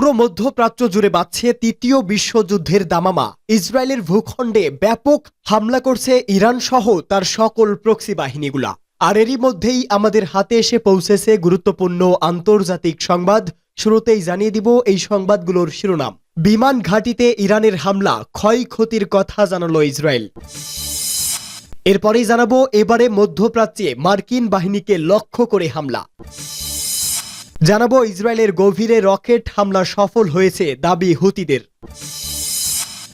পুরো মধ্যপ্রাচ্য জুড়ে বাড়ছে তৃতীয় বিশ্বযুদ্ধের দামামা। ইসরায়েলের ভূখণ্ডে ব্যাপক হামলা করছে ইরান সহ তার সকল প্রক্সি বাহিনীগুলা। আর এরই মধ্যেই আমাদের হাতে এসে পৌঁছেছে গুরুত্বপূর্ণ আন্তর্জাতিক সংবাদ। শুরুতেই জানিয়ে দিব এই সংবাদগুলোর শিরোনাম। বিমান ঘাঁটিতে ইরানের হামলা, ক্ষয়ক্ষতির কথা জানালো ইসরায়েল। এরপরেই জানাব এবারে মধ্যপ্রাচ্যে মার্কিন বাহিনীকে লক্ষ্য করে হামলা। জানাব, ইসরায়েলের গভীরে রকেট হামলা সফল হয়েছে দাবি হুতিদের।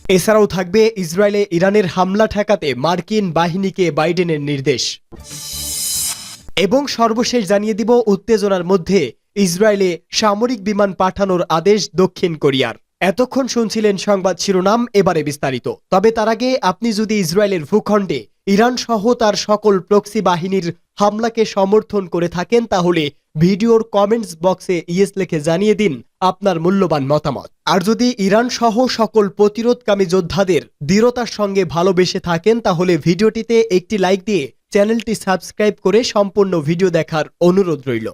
এছাড়াও থাকবে ইসরায়েলে ইরানের হামলা ঠেকাতে মার্কিন বাহিনীকে বাইডেনের নির্দেশ। এবং সর্বশেষ জানিয়ে দিব, উত্তেজনার মধ্যে ইসরায়েলে সামরিক বিমান পাঠানোর আদেশ দক্ষিণ কোরিয়ার। এতক্ষণ শুনছিলেন সংবাদ শিরোনাম, এবারে বিস্তারিত। তবে তার আগে আপনি যদি ইসরায়েলের ভূখণ্ডে ইরান সহ তার সকল প্রক্সি বাহিনীর হামলাকে সমর্থন করে থাকেন, তাহলে ভিডিওর কমেন্টস বক্সে ইয়েস লিখে জানিয়ে দিন আপনার মূল্যবান মতামত। আর যদি ইরান সহ সকল প্রতিরোধকামী যোদ্ধাদের দৃঢ়তার সঙ্গে ভালোবেসে থাকেন, তাহলে ভিডিওটিতে একটি লাইক দিয়ে চ্যানেলটি সাবস্ক্রাইব করে সম্পূর্ণ ভিডিও দেখার অনুরোধ রইল।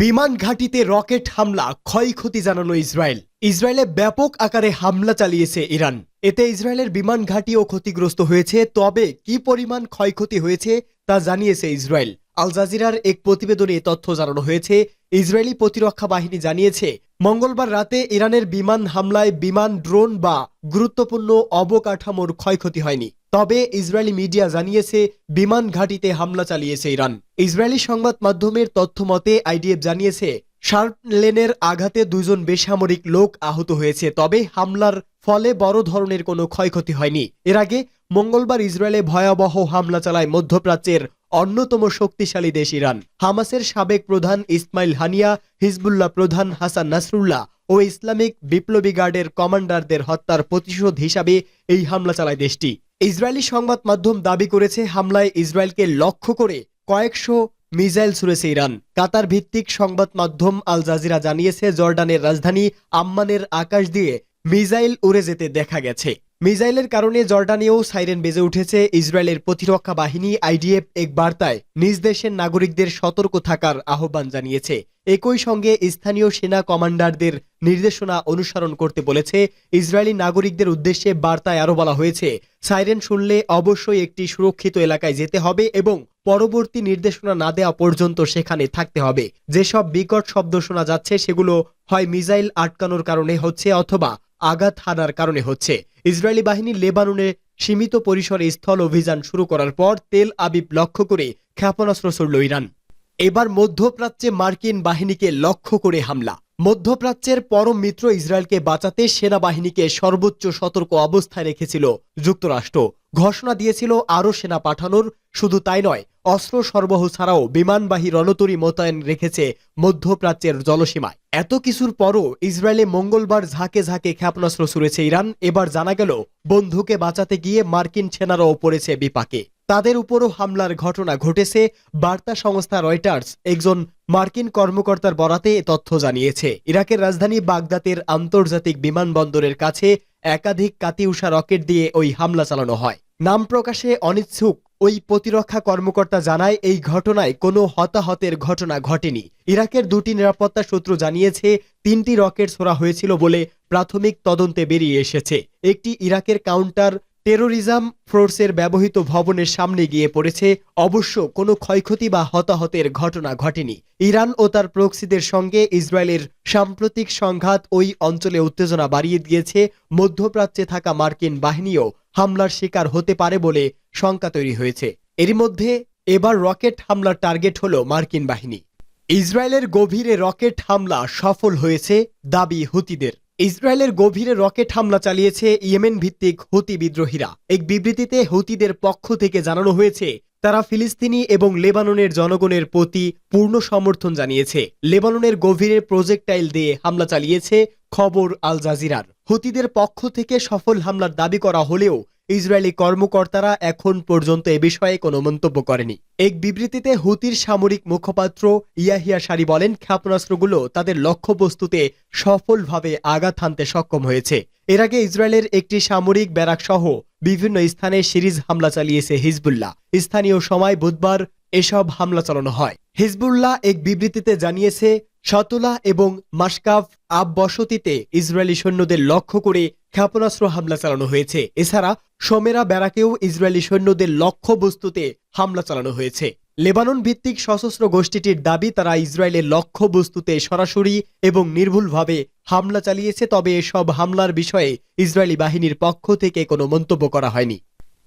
বিমান ঘাঁটিতে রকেট হামলা, ক্ষয়ক্ষতি জানানো ইসরায়েল। ইসরায়েলে ব্যাপক আকারে হামলা চালিয়েছে ইরান। এতে ইসরায়েলের বিমান ঘাঁটিও ক্ষতিগ্রস্ত হয়েছে, তবে কি পরিমাণ ক্ষয়ক্ষতি হয়েছে তা জানিয়েছে ইসরায়েল। আল জাজিরার এক প্রতিবেদনে তথ্য জানানো হয়েছে। ইসরায়েলি প্রতিরক্ষা বাহিনী জানিয়েছে, মঙ্গলবার রাতে ইরানের বিমান হামলায় বিমান, ড্রোন বা গুরুত্বপূর্ণ অবকাঠামোর ক্ষয়ক্ষতি হয়নি। তবে ইসরায়েলি মিডিয়া জানিয়েছে, বিমান ঘাঁটিতে হামলা চালিয়েছে ইরান। ইসরায়েলি সংবাদ মাধ্যমের তথ্য মতে, আইডিএফ জানিয়েছে, শার্প লেনের আঘাতে দুজন বেসামরিক লোক আহত হয়েছে, তবে হামলার ফলে বড় ধরনের কোনো ক্ষয়ক্ষতি হয়নি। এর আগে মঙ্গলবার ইসরায়েলে ভয়াবহ হামলা চালায় মধ্যপ্রাচ্যের অন্যতম শক্তিশালী দেশ ইরান। হামাসের সাবেক প্রধান ইসমাইল হানিয়া, হিজবুল্লাহ প্রধান হাসান নাসরুল্লাহ ও ইসলামিক বিপ্লবী গার্ডের কমান্ডারদের হত্যার প্রতিশোধ হিসাবে এই হামলা চালায় দেশটি। ইসরায়েলি সংবাদ মাধ্যম দাবি করেছে, হামলায় ইসরায়েলকে লক্ষ্য করে কয়েকশো মিসাইল ছুড়েছে ইরান। কাতার ভিত্তিক সংবাদ মাধ্যম আল জাজিরা জানিয়েছে, জর্ডানের রাজধানী আম্মানের আকাশ দিয়ে মিসাইল উড়ে যেতে দেখা গেছে। মিসাইলের কারণে জর্ডানেও সাইরেন বেজে উঠেছে ইসরায়েলের প্রতিরক্ষা বাহিনী আইডিএফ এক বার্তায়। নিজ দেশের নাগরিকদের সতর্ক থাকার আহ্বান জানিয়েছে। একই সঙ্গে স্থানীয় সেনা কমান্ডারদের নির্দেশনা অনুসরণ করতে বলেছে, ইসরায়েলি নাগরিকদের উদ্দেশ্যে বার্তায় আরও বলা হয়েছে, সাইরেন শুনলে অবশ্যই একটি সুরক্ষিত এলাকায় যেতে হবে এবং পরবর্তী নির্দেশনা না দেওয়া পর্যন্ত সেখানে থাকতে হবে। যেসব বিকট শব্দ শোনা যাচ্ছে সেগুলো হয় মিসাইল আটকানোর কারণে হচ্ছে অথবা আঘাত হানার কারণে হচ্ছে। ইসরায়েলি বাহিনী লেবাননে সীমিত পরিসরে স্থল অভিযান শুরু করার পর তেল আবিব লক্ষ্য করে ক্ষেপণাস্ত্র ছড়ল ইরান। এবার মধ্যপ্রাচ্যে মার্কিন বাহিনীকে লক্ষ্য করে হামলা। মধ্যপ্রাচ্যের পরম মিত্র ইসরায়েলকে বাঁচাতে সেনাবাহিনীকে সর্বোচ্চ সতর্ক অবস্থায় রেখেছিল যুক্তরাষ্ট্র। ঘোষণা দিয়েছিল আরও সেনা পাঠানোর, শুধু তাই নয়, অস্ত্র সরবরাহ ছাড়াও বিমানবাহী রণতরী মোতায়েন রেখেছে মধ্যপ্রাচ্যের জলসীমায়। এত কিছুর পরও ইসরায়েলে মঙ্গলবার ঝাঁকে ঝাঁকে ক্ষেপণাস্ত্র ছুড়েছে ইরান। এবার জানা গেল, বন্ধুকে বাঁচাতে গিয়ে মার্কিন সেনারাও পড়েছে বিপাকে। তাদের উপরও হামলার ঘটনা ঘটেছে, বার্তা সংস্থা রয়টার্স একজন মার্কিন কর্মকর্তার বরাতে তথ্য জানিয়েছে। ইরাকের রাজধানী বাগদাদের আন্তর্জাতিক বিমানবন্দরের কাছে একাধিক কাতিউষা রকেট দিয়ে ওই হামলা চালানো হয়। নাম প্রকাশে অনিচ্ছুক ওই প্রতিরক্ষা কর্মকর্তা জানায়, এই ঘটনায় কোনো হতাহতের ঘটনা ঘটেনি। ইরাকের দুটি নিরাপত্তা সূত্র জানিয়েছে, তিনটি রকেট ছোড়া হয়েছিল বলে প্রাথমিক তদন্তে বেরিয়ে এসেছে। একটি ইরাকের কাউন্টার টেরোরিজম ফোর্সের ব্যবহৃত ভবনের সামনে গিয়ে পড়েছে, অবশ্য কোনো ক্ষয়ক্ষতি বা হতাহতের ঘটনা ঘটেনি। ইরান ও তার প্রক্সিদের সঙ্গে ইসরায়েলের সাম্প্রতিক সংঘাত ওই অঞ্চলে উত্তেজনা বাড়িয়ে দিয়েছে, মধ্যপ্রাচ্যে থাকা মার্কিন বাহিনীও হামলার শিকার হতে পারে বলে শঙ্কা তৈরি হয়েছে। এরই মধ্যে এবার রকেট হামলার টার্গেট হল মার্কিন বাহিনী। ইসরায়েলের গভীরে রকেট হামলা সফল হয়েছে দাবি হুতিদের। ইসরায়েলের গভীরে রকেট হামলা চালিয়েছে ইয়েমেন ভিত্তিক হুতি বিদ্রোহীরা। এক বিবৃতিতে হুতিদের পক্ষ থেকে জানানো হয়েছে, তারা ফিলিস্তিনি এবং লেবাননের জনগণের প্রতি পূর্ণ সমর্থন জানিয়েছে। লেবাননের গভীরে প্রজেক্টাইল দিয়ে হামলা চালিয়েছে খবর আল জাজিরার। হুতিদের পক্ষ থেকে সফল হামলার দাবি করা হলেও ইসরায়েলি কর্মকর্তারা এখন পর্যন্ত এ বিষয়ে কোনো মন্তব্য করেনি। এক বিবৃতিতে হুতির সামরিক মুখপাত্র ইয়াহিয়া সারি বলেন, ক্ষেপণাস্ত্রগুলো তাদের লক্ষ্যবস্তুতে সফলভাবে আঘাত হানতে সক্ষম হয়েছে। এর আগে ইসরায়েলের একটি সামরিক ব্যারাক সহ বিভিন্ন স্থানে সিরিজ হামলা চালিয়েছে হিজবুল্লাহ। স্থানীয় সময় বুধবার এসব হামলা চালানো হয়। হিজবুল্লাহ এক বিবৃতিতে জানিয়েছে সাতুলা এবং মাসকাফ আব বসতিতে ইসরায়েলি সৈন্যদের লক্ষ্য করে ক্ষেপণাস্ত্র হামলা চালানো হয়েছে। এছাড়া সোমেরা ব্যারাকেও ইসরায়েলি সৈন্যদের লক্ষ্য বস্তুতে হামলা চালানো হয়েছে। লেবানন ভিত্তিক সশস্ত্র গোষ্ঠীটির দাবি, তারা ইসরায়েলের লক্ষ্য বস্তুতে সরাসরি এবং নির্ভুলভাবে হামলা চালিয়েছে, তবে এসব হামলার বিষয়ে ইসরায়েলি বাহিনীর পক্ষ থেকে কোনো মন্তব্য করা হয়নি।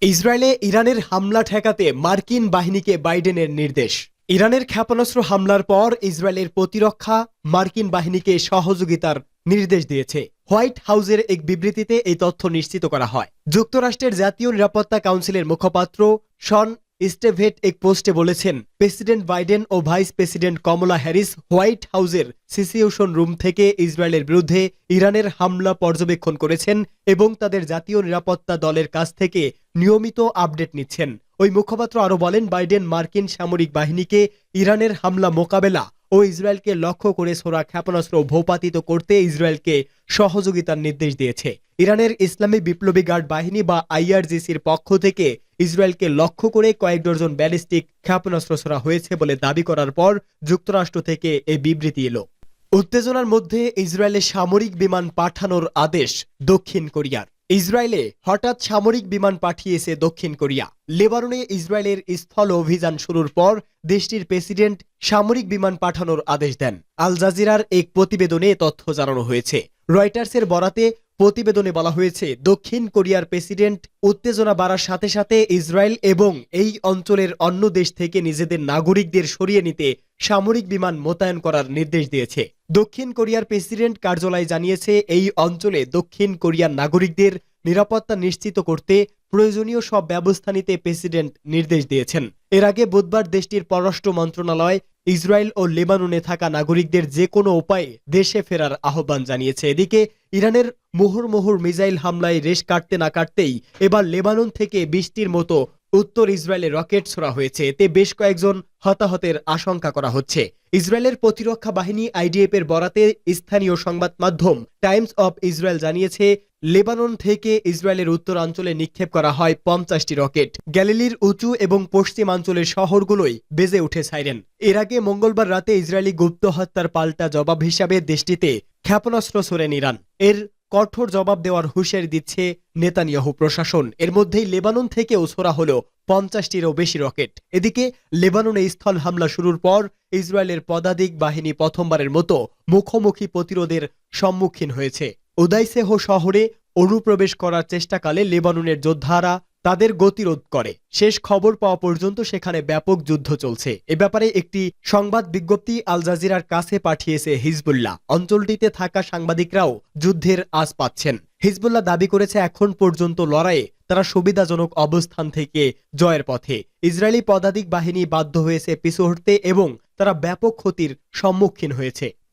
ইসরায়েলে ইরানের হামলা ঠেকাতে মার্কিন বাহিনীকে বাইডেনের নির্দেশ। ইরানের ক্ষেপণাস্ত্র হামলার পর ইসরায়েলের প্রতিরক্ষা মার্কিন বাহিনীকে সহযোগিতার নির্দেশ দিয়েছে। হোয়াইট হাউসের এক বিবৃতিতে এই তথ্য নিশ্চিত করা হয়। যুক্তরাষ্ট্রের জাতীয় নিরাপত্তা কাউন্সিলের মুখপাত্র শন স্টেভেট এক পোস্টে বলেছেন, প্রেসিডেন্ট বাইডেন ও vice president Kamala Harris white হাউসের সিসিউশন রুম থেকে ইসরায়েলের বিরুদ্ধে ইরানের হামলা পর্যবেক্ষণ করেছেন এবং তাদের জাতীয় নিরাপত্তা দলের কাছ থেকে নিয়মিত আপডেট নিচ্ছেন। ওই মুখপাত্র আরও বলেন, বাইডেন মার্কিন সামরিক বাহিনীকে ইরানের হামলা মোকাবেলা ও ইসরায়েলকে লক্ষ্য করে ছোড়া ক্ষেপণাস্ত্র ভূপাতিত করতে ইসরায়েলকে সহযোগিতার নির্দেশ দিয়েছে। ইরানের ইসলামী বিপ্লবী গার্ড বাহিনী বা আইআরজিসির পক্ষ থেকে ইসরায়েলকে লক্ষ্য করে কয়েক ডজন ব্যালিস্টিক ক্ষেপণাস্ত্র ছোড়া হয়েছে বলে দাবি করার পর যুক্তরাষ্ট্র থেকে এই বিবৃতি এলো। উত্তেজনার মধ্যে ইসরায়েলে সামরিক বিমান পাঠানোর আদেশ দক্ষিণ কোরিয়ার। ইসরায়েলে হঠাৎ সামরিক বিমান পাঠিয়েছে দক্ষিণ কোরিয়া। লেবাননে ইসরায়েলের স্থল অভিযান শুরুর পর দেশটির প্রেসিডেন্ট সামরিক বিমান পাঠানোর আদেশ দেন। আল জাজিরার এক প্রতিবেদনে তথ্য জানানো হয়েছে। রয়টার্সের বরাতে প্রতিবেদনে বলা হয়েছে, দক্ষিণ কোরিয়ার প্রেসিডেন্ট উত্তেজনা বাড়ার সাথে সাথে ইসরায়েল এবং এই অঞ্চলের অন্য দেশ থেকে নিজেদের নাগরিকদের সরিয়ে নিতে সামরিক বিমান মোতায়েন করার নির্দেশ দিয়েছে। দক্ষিণ কোরিয়ার প্রেসিডেন্ট কার্যালয় জানিয়েছে, এই অঞ্চলে দক্ষিণ কোরিয়ার নাগরিকদের নিরাপত্তা নিশ্চিত করতে প্রয়োজনীয় সব ব্যবস্থা নিতে প্রেসিডেন্ট নির্দেশ দিয়েছেন। এর আগে বুধবার দেশটির পররাষ্ট্র মন্ত্রণালয় ইসরায়েল ও লেবাননে থাকা নাগরিকদের যে কোনো উপায়ে দেশে ফেরার আহ্বান জানিয়েছে। এদিকে, ইরানের মুহুর্মুহুর মিসাইল হামলায় রেশ কাটতে না কাটতেই এবার লেবানন থেকে বৃষ্টির মতো উত্তর ইসরায়েলে রকেট ছোড়া হয়েছে। এতে বেশ কয়েকজন হতাহতের আশঙ্কা করা হচ্ছে। ইসরায়েলের প্রতিরক্ষা বাহিনী আইডিএফ এর বরাতে স্থানীয় সংবাদ মাধ্যম টাইমস অব ইসরায়েল জানিয়েছে, লেবানন থেকে ইসরায়েলের উত্তরাঞ্চলে নিক্ষেপ করা হয় পঞ্চাশটি রকেট। গ্যালিলির উঁচু এবং পশ্চিমাঞ্চলের শহরগুলোই বেজে উঠে সাইরেন। এর আগে মঙ্গলবার রাতে ইসরায়েলি গুপ্ত হত্যার পাল্টা জবাব হিসাবে দেশটিতে ক্ষেপণাস্ত্র ছোড়েন ইরান। এর কঠোর জবাব দেওয়ার হুঁশিয়ারি দিচ্ছে নেতানিয়াহু প্রশাসন। এর মধ্যেই লেবানন থেকে ছোড়া হল পঞ্চাশটিরও বেশি রকেট। এদিকে লেবাননে স্থল হামলা শুরুর পর ইসরায়েলের পদাতিক বাহিনী প্রথমবারের মতো মুখোমুখি প্রতিরোধের সম্মুখীন হয়েছে। উদাইসেহ শহরে অনুপ্রবেশ করার চেষ্টাকালে লেবাননের যোদ্ধারা তাদের গতিরোধ করে। শেষ খবর পাওয়া পর্যন্ত সেখানে ব্যাপক যুদ্ধ চলছে। এ ব্যাপারে একটি সংবাদ বিজ্ঞপ্তি আল জাজিরার কাছে পাঠিয়েছে হিজবুল্লাহ। অঞ্চলটিতে থাকা সাংবাদিকরাও যুদ্ধের আজ পাচ্ছেন। হিজবুল্লাহ দাবি করেছে, এখন পর্যন্ত লড়াইয়ে তারা সুবিধাজনক অবস্থান থেকে জয়ের পথে। ইসরায়েলি পদাতিক বাহিনী বাধ্য হয়েছে পিছু হটতে এবং তারা ব্যাপক ক্ষতির সম্মুখীন হয়েছে।